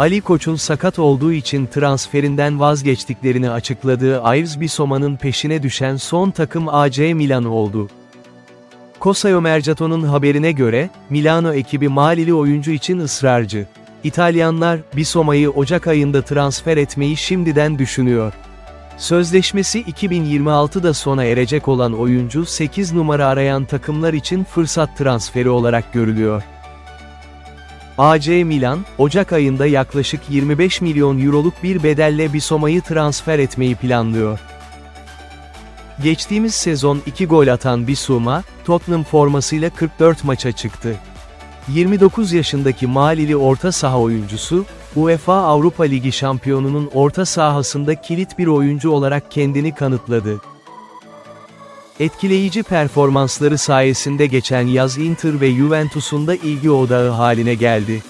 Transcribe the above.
Ali Koç'un sakat olduğu için transferinden vazgeçtiklerini açıkladığı Yves Bissoma'nın peşine düşen son takım AC Milan oldu. Cosayo Mercato'nun haberine göre, Milano ekibi Malili oyuncu için ısrarcı. İtalyanlar, Bissoma'yı Ocak ayında transfer etmeyi şimdiden düşünüyor. Sözleşmesi 2026'da sona erecek olan oyuncu 8 numara arayan takımlar için fırsat transferi olarak görülüyor. AC Milan, Ocak ayında yaklaşık 25 milyon euroluk bir bedelle Bissoma'yı transfer etmeyi planlıyor. Geçtiğimiz sezon 2 gol atan Bissouma, Tottenham formasıyla 44 maça çıktı. 29 yaşındaki Malili orta saha oyuncusu, UEFA Avrupa Ligi şampiyonunun orta sahasında kilit bir oyuncu olarak kendini kanıtladı. Etkileyici performansları sayesinde geçen yaz Inter ve Juventus'un da ilgi odağı haline geldi.